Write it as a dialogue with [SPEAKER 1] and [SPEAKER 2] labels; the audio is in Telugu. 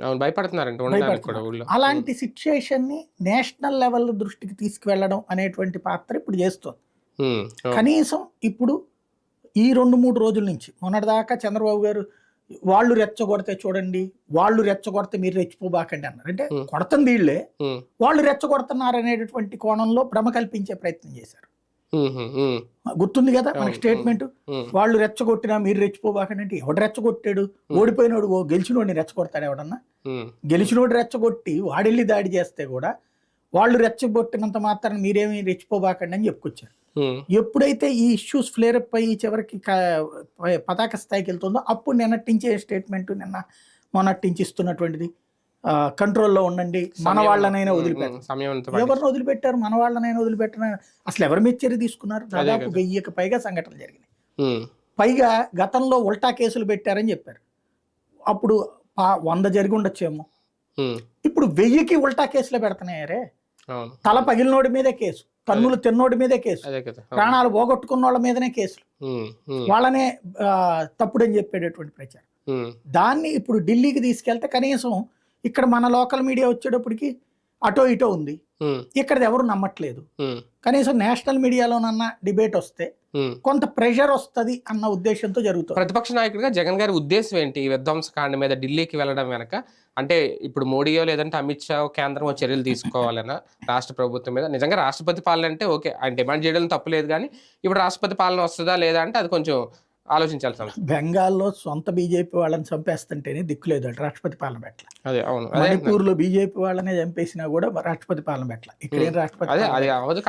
[SPEAKER 1] అవును భయపడుతున్నారంట ఊళ్ళో.
[SPEAKER 2] అలాంటి సిచ్యుయేషన్ని నేషనల్ లెవెల్ దృష్టికి తీసుకువెళ్ళడం అనేటువంటి పాత్ర ఇప్పుడు చేస్తుంది. కనీసం ఇప్పుడు ఈ రెండు మూడు రోజుల నుంచి మొన్నటిదాకా చంద్రబాబు గారు వాళ్ళు రెచ్చగొడితే చూడండి వాళ్ళు రెచ్చగొడితే మీరు రెచ్చిపోబాకండి అన్నారు. అంటే. కొడుతుంది వీళ్ళే. వాళ్ళు రెచ్చగొడుతున్నారు అనేటటువంటి కోణంలో భ్రమ కల్పించే ప్రయత్నం చేశారు. గుర్తుంది కదా మనకి స్టేట్మెంట్? వాళ్ళు రెచ్చగొట్టినా మీరు రెచ్చిపోబాకండి అంటే ఎవడు రెచ్చగొట్టాడు? ఓడిపోయినోడు ఓ గెలిచినోడిని రెచ్చగొడతాడు ఎవడన్నా? గెలిచినోడు రెచ్చగొట్టి వాడెళ్ళి దాడి చేస్తే కూడా వాళ్ళు రెచ్చగొట్టినంత మాత్రం మీరేమి రెచ్చిపోబాకండి అని చెప్పుకొచ్చారు. ఎప్పుడైతే ఈ ఇష్యూస్ ఫ్లేరప్ అయ్యి చివరికి పతాక స్థాయికి వెళ్తుందో అప్పుడు నిన్నటించే స్టేట్మెంట్ నిన్న మొన్నటించి ఇస్తున్నటువంటిది. కంట్రోల్లో ఉండండి. మన వాళ్ళనైనా వదిలిపెట్టారు. ఎవరిని వదిలిపెట్టారు? మన వాళ్ళనైనా వదిలిపెట్టిన అసలు ఎవరి మీద చర్య తీసుకున్నారు? దాదాపు. వెయ్యికి పైగా సంఘటనలు జరిగినాయి. పైగా గతంలో ఉల్టా కేసులు పెట్టారని చెప్పారు. అప్పుడు వంద జరిగి ఉండొచ్చేమో. ఇప్పుడు వెయ్యికి ఉల్టా కేసులు పెడుతున్నాయారే తల పగిలినోడి మీదే కేసు కన్నులు తిన్నోడి మీదే కేసు. ప్రాణాలు పోగొట్టుకున్న వాళ్ళ మీదనే కేసులు. వాళ్ళనే తప్పుడని చెప్పేటటువంటి ప్రచారం. దాన్ని ఇప్పుడు ఢిల్లీకి తీసుకెళ్తే కనీసం ఇక్కడ మన లోకల్ మీడియా వచ్చేటప్పటికి అటో ఇటో ఉంది. ఇక్కడ ఎవరు నమ్మట్లేదు. కనీసం నేషనల్ మీడియాలోనన్నా డిబేట్ వస్తే. కొంత ప్రెషర్ వస్తుంది అన్న ఉద్దేశంతో జరుగుతుంది.
[SPEAKER 1] ప్రతిపక్ష నాయకుడిగా జగన్ గారి ఉద్దేశం ఏంటి? ఈ విధ్వంసకాండ మీద ఢిల్లీకి వెళ్ళడం వెనక? అంటే ఇప్పుడు మోడీయో లేదంటే అమిత్ షా కేంద్రం చర్యలు తీసుకోవాలన్నా రాష్ట్ర ప్రభుత్వం మీద? నిజంగా రాష్ట్రపతి పాలన అంటే ఓకే. ఆయన డిమాండ్ చేయడం తప్పులేదు కానీ ఇప్పుడు రాష్ట్రపతి పాలన వస్తుందా లేదా అంటే అది కొంచెం ఆలోచించాల్సిన
[SPEAKER 2] బెంగాల్లో సొంత బీజేపీ వాళ్ళని చంపేస్తుంటేనే దిక్కులేదు రాష్ట్రపతి పాలన పెట్టల
[SPEAKER 1] అదే అవును. అదే
[SPEAKER 2] మణిపూర్లో బీజేపీ వాళ్ళనే చంపేసినా కూడా రాష్ట్రపతి పాలన పెట్టల ఇక్కడ రాష్ట్రపతి
[SPEAKER 1] అదే అది